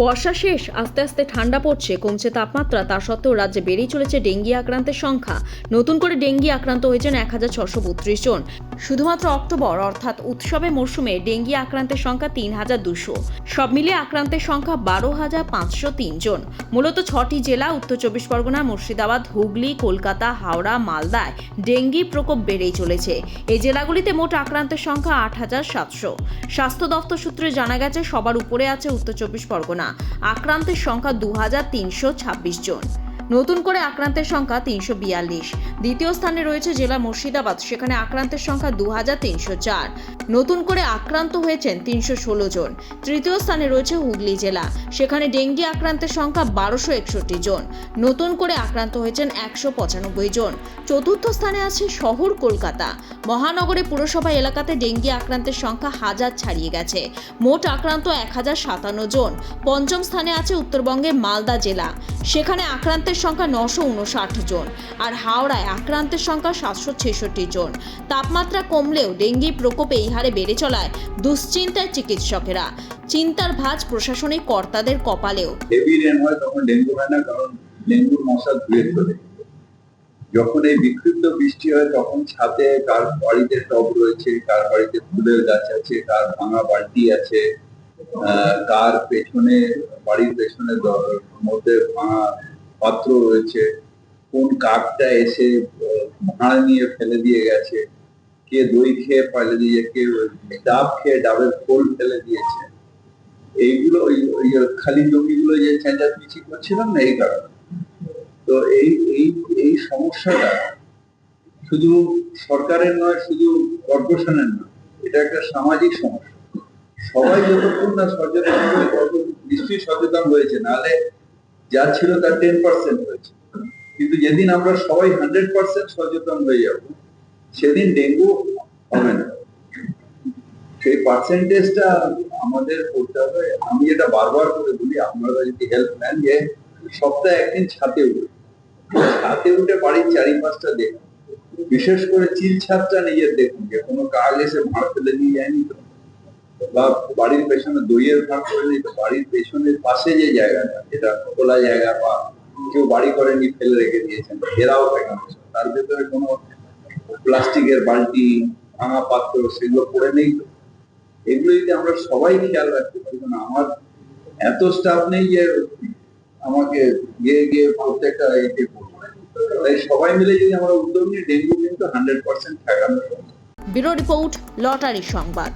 বর্ষা শেষ, আস্তে আস্তে ঠান্ডা পড়ছে, কমছে তাপমাত্রা। তা সত্ত্বেও রাজ্যে বেড়েই চলেছে ডেঙ্গি আক্রান্তের সংখ্যা। নতুন করে ডেঙ্গি আক্রান্ত হয়েছেন এক হাজার ছশো বত্রিশ জন। শুধুমাত্র অক্টোবর, অর্থাৎ উৎসবে মরশুমে ডেঙ্গি আক্রান্তের সংখ্যা তিন হাজার দুশো। সব মিলিয়ে আক্রান্তের সংখ্যা বারো হাজার পাঁচশো জন। মূলত ছটি জেলা, উত্তর চব্বিশ পরগনা, মুর্শিদাবাদ, হুগলি, কলকাতা, হাওড়া, মালদায় ডেঙ্গি প্রকোপ বেড়েই চলেছে। এই জেলাগুলিতে মোট আক্রান্তের সংখ্যা আট হাজার সাতশো। স্বাস্থ্য দপ্তর সূত্রে জানা গেছে, সবার উপরে আছে উত্তর চব্বিশ পরগনা। আক্রান্তের সংখ্যা দু তিনশো ছাব্বিশ জন। নতুন করে আক্রান্তের সংখ্যা তিনশো বিয়াল্লিশ। দ্বিতীয় স্থানে রয়েছে জেলা মুর্শিদাবাদ। সেখানে আক্রান্তের সংখ্যা দু হাজার তিনশো চার। নতুন করে আক্রান্ত হয়েছেন তিনশো ষোলো জন। তৃতীয় স্থানে রয়েছে হুগলি জেলা। সেখানে ডেঙ্গি আক্রান্তের সংখ্যা বারোশো একষট্টি জন। নতুন করে আক্রান্ত হয়েছেন একশো পঁচানব্বই জন। চতুর্থ স্থানে আছে শহর কলকাতা। মহানগরে পুরসভা এলাকাতে ডেঙ্গি আক্রান্তের সংখ্যা হাজার ছাড়িয়ে গেছে। মোট আক্রান্ত এক হাজার সাতান্ন জন। পঞ্চম স্থানে আছে উত্তরবঙ্গের মালদা জেলা। সেখানে আক্রান্তের সংখ্যা নশো উনষাট জন। আর হাওড়ায় আক্রান্তের সংখ্যা সাতশো ছেষট্টি জন। তাপমাত্রা কমলেও ডেঙ্গি প্রকোপ এই হারে বেড়ে চলায় দুশ্চিন্তায় চিকিৎসকেরা। চিন্তার ভাঁজ প্রশাসনিক কর্তাদের কপালেও। ডেঙ্গুর মশা ধুয়ে যখন এই বিক্ষিপ্ত বৃষ্টি হয়, তখন ছাদে কার বাড়িতে টব রয়েছে, কার বাড়িতে ফুলের গাছ আছে, কার ভাঙা বালতি আছে কার পেছনে, বাড়ির পেছনে মধ্যে ভাঙা পাত্র রয়েছে, কোন কাকটা এসে ভাঁড় নিয়ে ফেলে দিয়ে গেছে। কে দই খেয়ে ফেলে দিয়ে কে ডাব খেয়ে ডাবের খোল ফেলে দিয়েছে। এইগুলো খালি জমিগুলো যে চেঁচামেচি করছিলাম না, এই কারণে। তো এই এই এই সমস্যাটা শুধু সরকারের নয়, শুধু কর্পোরেশনের নয়, এটা একটা সামাজিক সমস্যা। সবাই যতক্ষণ না সচেতন নিশ্চয়ই সচেতন হয়েছে নাহলে যা ছিল তার টেন পার্সেন্ট হয়েছে। কিন্তু যেদিন আমরা সবাই হান্ড্রেড পার্সেন্ট সচেতন হয়ে যাব সেদিন ডেঙ্গু হবে না। সেই পার্সেন্টেজটা আমাদের করতে হবে। আমি যেটা বারবার করে বলি, আপনারা যদি হেল্প নেন যে সপ্তাহে একদিন ছাতে উঠে। ছাতে উঠে বাড়ির চারিপাশটা দেখুন। বিশেষ করে চিল ছাদটা নিজের দেখুন, যে কোনো কাজ এসে ভাঁড় ফেলে নিয়ে যায়নি তো। বা বাড়ির পেছনে দইয়ের ভাঁড় করে তো, বাড়ির পেছনের পাশে যে জায়গাটা, যেটা খোলা জায়গা বা কেউ বাড়ি করেনি ফেলে রেখে দিয়েছেন ঘেরাও থাকে তার ভেতরে কোনো প্লাস্টিকের বালতি, ভাঙা পাত্র সেগুলো পড়ে নেই তো। এগুলো যদি আমরা সবাই খেয়াল রাখতে পারি। কারণ আমার এত স্টাফ নেই যে আমাকে গিয়ে গিয়ে প্রত্যেকটা এতে তাই সবাই মিলে যদি আমরা উদ্যোগ নিই, ডেঙ্গু কিন্তু হান্ড্রেড পার্সেন্ট ঠেকানো সম্ভব। ব্যুরো রিপোর্ট, লটারি সংবাদ।